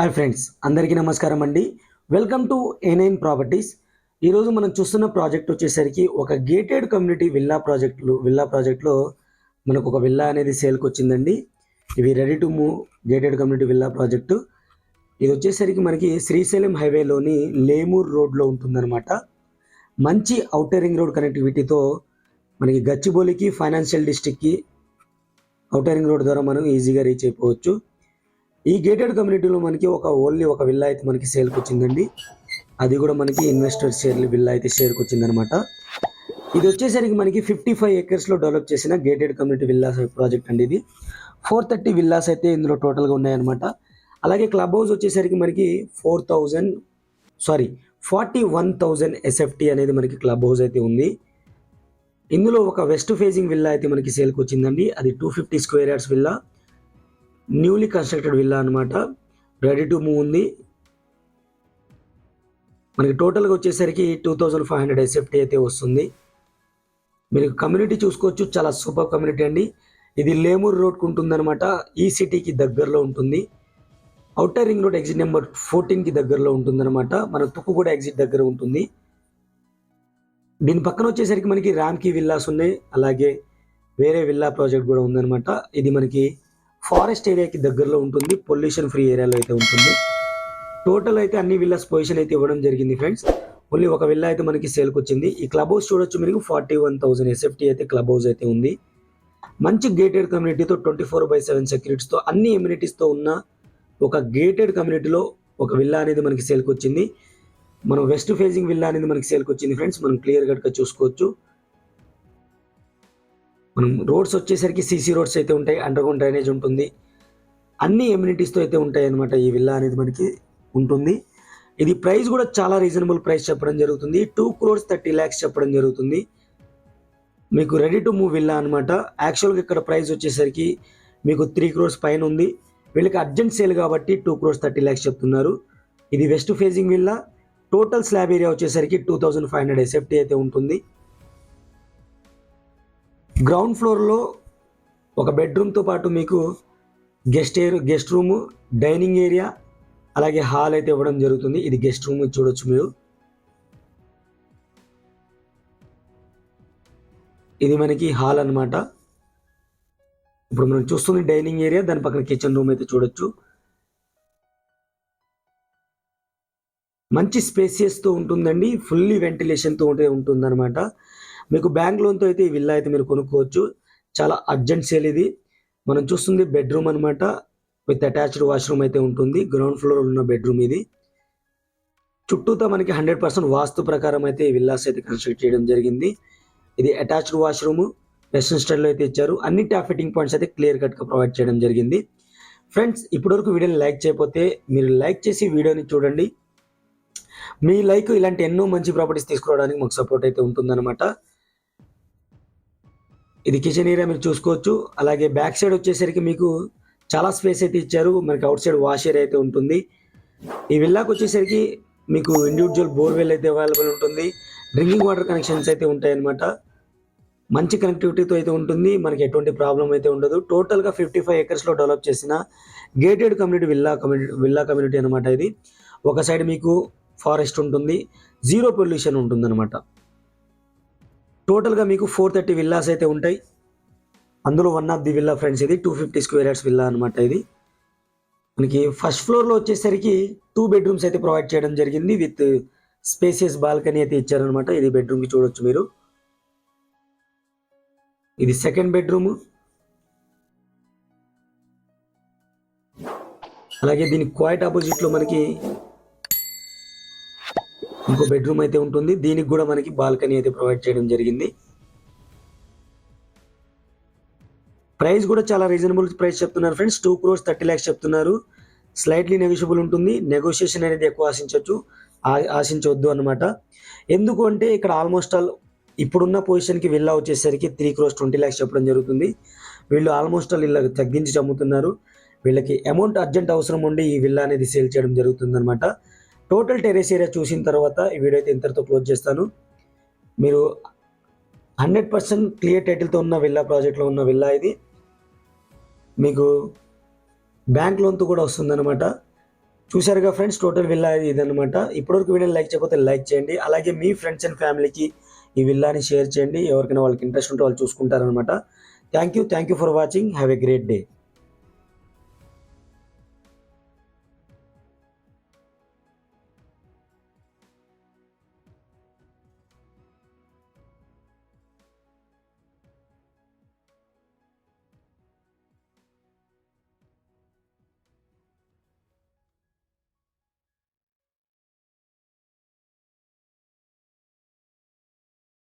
Hi friends అందరికీ నమస్కారం అండి. Welcome to A nine properties ఈరోజు మనం చూస్తున్న ప్రాజెక్ట్ వచ్చేసరికి ఒక గేటెడ్ కమ్యూనిటీ విల్లా ప్రాజెక్టులు. విల్లా ప్రాజెక్ట్లో మనకు ఒక విల్లా అనేది సేల్కి వచ్చిందండి. ఇవి ready to move gated community villa project. ఇది వచ్చేసరికి మనకి శ్రీశైలం హైవేలోని లేమూర్ రోడ్లో ఉంటుందన్నమాట. మంచి అవుటరింగ్ రోడ్ కనెక్టివిటీతో మనకి గచ్చిబౌలికి ఫైనాన్షియల్ డిస్ట్రిక్ట్కి అవుటరింగ్ రోడ్ ద్వారా మనం ఈజీగా రీచ్ అయిపోవచ్చు. ఈ గేటెడ్ కమ్యూనిటీలో మనకి ఒక ఓన్లీ ఒక విల్లా అయితే మనకి సేల్కి వచ్చిందండి. అది కూడా మనకి ఇన్వెస్టర్ షేర్లు విల్లా అయితే షేర్కి వచ్చిందనమాట ఇది వచ్చేసరికి మనకి ఫిఫ్టీ ఫైవ్ ఏకర్స్లో డెవలప్ చేసిన గేటెడ్ కమ్యూనిటీ విల్లాస్ ప్రాజెక్ట్ అండి ఇది. ఫోర్ థర్టీ విల్లాస్ అయితే ఇందులో టోటల్గా ఉన్నాయన్నమాట. అలాగే క్లబ్ హౌస్ వచ్చేసరికి మనకి four thousand sorry forty one thousand SFT అనేది మనకి క్లబ్ హౌస్ అయితే ఉంది. ఇందులో ఒక వెస్ట్ ఫేసింగ్ విల్లా అయితే మనకి సేల్కి వచ్చిందండి. అది two fifty square yards villa newly constructed villa అనమాట రెడీ టు మూవ్ ఉంది. మనకి టోటల్గా వచ్చేసరికి two thousand five hundred SFT అయితే వస్తుంది. మీరు కమ్యూనిటీ చూసుకోవచ్చు. చాలా సూపర్ కమ్యూనిటీ అండి. ఇది లేమూర్ రోడ్కు ఉంటుందన్నమాట. ఈ సిటీకి దగ్గరలో ఉంటుంది. Outer ring road exit number ఫోర్టీన్కి దగ్గరలో ఉంటుందన్నమాట. మన తుక్కు కూడా ఎగ్జిట్ దగ్గర ఉంటుంది. దీని పక్కన వచ్చేసరికి మనకి రామ్కి విల్లాస్ ఉన్నాయి. అలాగే వేరే విల్లా ప్రాజెక్ట్ కూడా ఉందన్నమాట. ఇది మనకి ఫారెస్ట్ ఏరియాకి దగ్గరలో ఉంటుంది పొల్యూషన్ ఫ్రీ ఏరియాలో అయితే ఉంటుంది. టోటల్ అయితే అన్ని విల్లాస్ పొజిషన్ అయితే ఇవ్వడం జరిగింది ఫ్రెండ్స్. ఓన్లీ ఒక విల్లా అయితే మనకి సేల్కి వచ్చింది. ఈ క్లబ్ హౌస్ చూడొచ్చు మీకు ఫార్టీ వన్ థౌసండ్ ఎస్ఎఫ్టీ అయితే క్లబ్ హౌస్ అయితే ఉంది. మంచి గేటెడ్ కమ్యూనిటీతో ట్వంటీ ఫోర్ బై సెవెన్ సెక్యూరిటీస్తో అన్ని ఎమ్యూనిటీస్తో ఉన్న ఒక గేటెడ్ కమ్యూనిటీలో ఒక విల్లా అనేది మనకి సేల్కి వచ్చింది. మనం వెస్ట్ ఫేజింగ్ విల్లా అనేది మనకి సేల్కి వచ్చింది ఫ్రెండ్స్. మనం క్లియర్ కట్గా చూసుకోవచ్చు. మనం రోడ్స్ వచ్చేసరికి సీసీ రోడ్స్ అయితే ఉంటాయి అండర్ గ్రౌండ్ డ్రైనేజ్ ఉంటుంది. అన్ని ఎమ్యూనిటీస్తో అయితే ఉంటాయి అనమాట ఈ విల్లా అనేది మనకి ఉంటుంది. ఇది ప్రైస్ కూడా చాలా రీజనబుల్ ప్రైస్ చెప్పడం జరుగుతుంది. టూ క్రోర్స్ థర్టీ ల్యాక్స్ చెప్పడం జరుగుతుంది. మీకు రెడీ టు మూవ్ విల్లా అనమాట యాక్చువల్గా ఇక్కడ ప్రైస్ వచ్చేసరికి మీకు త్రీ క్రోర్స్ పైన ఉంది. వీళ్ళకి అర్జెంట్ సేల్ కాబట్టి టూ క్రోర్స్ థర్టీ ల్యాక్స్ చెప్తున్నారు. ఇది west facing villa total slab area వచ్చేసరికి two thousand five hundred SFT అయితే ఉంటుంది. గ్రౌండ్ ఫ్లోర్లో ఒక బెడ్రూమ్తో పాటు మీకు గెస్ట్ ఏర్ గెస్ట్ రూము డైనింగ్ ఏరియా అలాగే హాల్ అయితే ఇవ్వడం జరుగుతుంది. ఇది గెస్ట్ రూమ్ చూడొచ్చు మీరు. ఇది మనకి హాల్ అన్నమాట. ఇప్పుడు మనం చూస్తుంది డైనింగ్ ఏరియా దాని పక్కన కిచెన్ రూమ్ అయితే చూడొచ్చు. మంచి స్పేసియస్తో ఉంటుందండి. ఫుల్లీ వెంటిలేషన్తో ఉంటే ఉంటుందన్నమాట. మీకు బ్యాంక్ లోన్తో అయితే ఈ విల్లా అయితే మీరు కొనుక్కోవచ్చు. చాలా అర్జెంట్ సేల్ ఇది. మనం చూస్తుంది బెడ్రూమ్ అనమాట విత్ అటాచ్డ్ వాష్రూమ్ అయితే ఉంటుంది. గ్రౌండ్ ఫ్లోర్ ఉన్న బెడ్రూమ్ ఇది. చుట్టూతో మనకి హండ్రెడ్ పర్సెంట్ వాస్తు ప్రకారం అయితే ఈ విల్లాస్ అయితే కన్స్ట్రక్ట్ చేయడం జరిగింది. ఇది అటాచ్డ్ వాష్రూమ్ వెస్ట్రన్ స్టైల్లో అయితే ఇచ్చారు. అన్ని ట్యాప్ ఫిట్టింగ్ పాయింట్స్ అయితే క్లియర్ కట్గా ప్రొవైడ్ చేయడం జరిగింది. ఫ్రెండ్స్ ఇప్పటివరకు వీడియోని లైక్ చేయకపోతే మీరు లైక్ చేసి వీడియోని చూడండి. మీ లైక్ ఇలాంటి ఎన్నో మంచి ప్రాపర్టీస్ తీసుకురావడానికి మాకు సపోర్ట్ అయితే ఉంటుందన్నమాట. ఇది కిచెన్ ఏరియా మీరు చూసుకోవచ్చు. అలాగే బ్యాక్ సైడ్ వచ్చేసరికి మీకు చాలా స్పేస్ అయితే ఇచ్చారు. మనకి అవుట్ సైడ్ వాష్ ఏరియా అయితే ఉంటుంది. ఈ విల్లాకి వచ్చేసరికి మీకు ఇండివిజువల్ బోర్వెల్ అయితే అవైలబుల్ ఉంటుంది. డ్రింకింగ్ వాటర్ కనెక్షన్స్ అయితే ఉంటాయన్నమాట. మంచి కనెక్టివిటీతో అయితే ఉంటుంది. మనకి ఎటువంటి ప్రాబ్లం అయితే ఉండదు. టోటల్గా ఫిఫ్టీ ఫైవ్ ఎకర్స్లో డెవలప్ చేసిన gated community villa community villa community అనమాట ఇది. ఒక సైడ్ మీకు ఫారెస్ట్ ఉంటుంది. జీరో పొల్యూషన్ ఉంటుందన్నమాట. టోటల్గా మీకు ఫోర్ థర్టీ విల్లాస్ అయితే ఉంటాయి. అందులో one of the villa friends ఇది two fifty square yards villa అనమాట ఇది. మనకి ఫస్ట్ ఫ్లోర్లో వచ్చేసరికి టూ బెడ్రూమ్స్ అయితే ప్రొవైడ్ చేయడం జరిగింది. విత్ స్పేసియస్ బాల్కనీ అయితే ఇచ్చారనమాట ఇది బెడ్రూమ్కి చూడొచ్చు మీరు. ఇది సెకండ్ బెడ్రూమ్ అలాగే దీని క్వైట్ ఆపోజిట్లో మనకి ఇంకో బెడ్రూమ్ అయితే ఉంటుంది. దీనికి కూడా మనకి బాల్కనీ అయితే ప్రొవైడ్ చేయడం జరిగింది. ప్రైస్ కూడా చాలా రీజనబుల్ ప్రైస్ చెప్తున్నారు friends two crores thirty lakhs చెప్తున్నారు. స్లైట్లీ నెగోషియబుల్ ఉంటుంది. నెగోషియేషన్ అనేది ఎక్కువ ఆశించవచ్చు ఆశించవద్దు అనమాట ఎందుకు అంటే ఇక్కడ ఆల్మోస్ట్ ఆల్ ఇప్పుడున్న పొజిషన్కి విల్లా వచ్చేసరికి త్రీ క్రోర్స్ ట్వంటీ ల్యాక్స్ చెప్పడం జరుగుతుంది. వీళ్ళు ఆల్మోస్ట్ ఆల్ ఇలా తగ్గించి అమ్ముతున్నారు. వీళ్ళకి అమౌంట్ అర్జెంట్ అవసరం ఉండి ఈ విల్లా అనేది సేల్ చేయడం జరుగుతుంది అనమాట టోటల్ టెరెస్ ఏరియా చూసిన తర్వాత ఈ వీడియో అయితే ఇంతటితో క్లోజ్ చేస్తాను. మీరు హండ్రెడ్ పర్సెంట్ క్లియర్ టైటిల్తో ఉన్న విల్లా ప్రాజెక్ట్లో ఉన్న విల్లా ఇది. మీకు బ్యాంక్ లోన్తో కూడా వస్తుందన్నమాట. చూసారుగా ఫ్రెండ్స్ టోటల్ విల్లా ఇదనమాట ఇప్పటివరకు వీడియో లైక్ చేయకపోతే లైక్ చేయండి. అలాగే మీ ఫ్రెండ్స్ అండ్ ఫ్యామిలీకి ఈ విల్లాని షేర్ చేయండి. ఎవరికైనా వాళ్ళకి ఇంట్రెస్ట్ ఉంటే వాళ్ళు చూసుకుంటారనమాట thank you thank you for watching. Have a great day.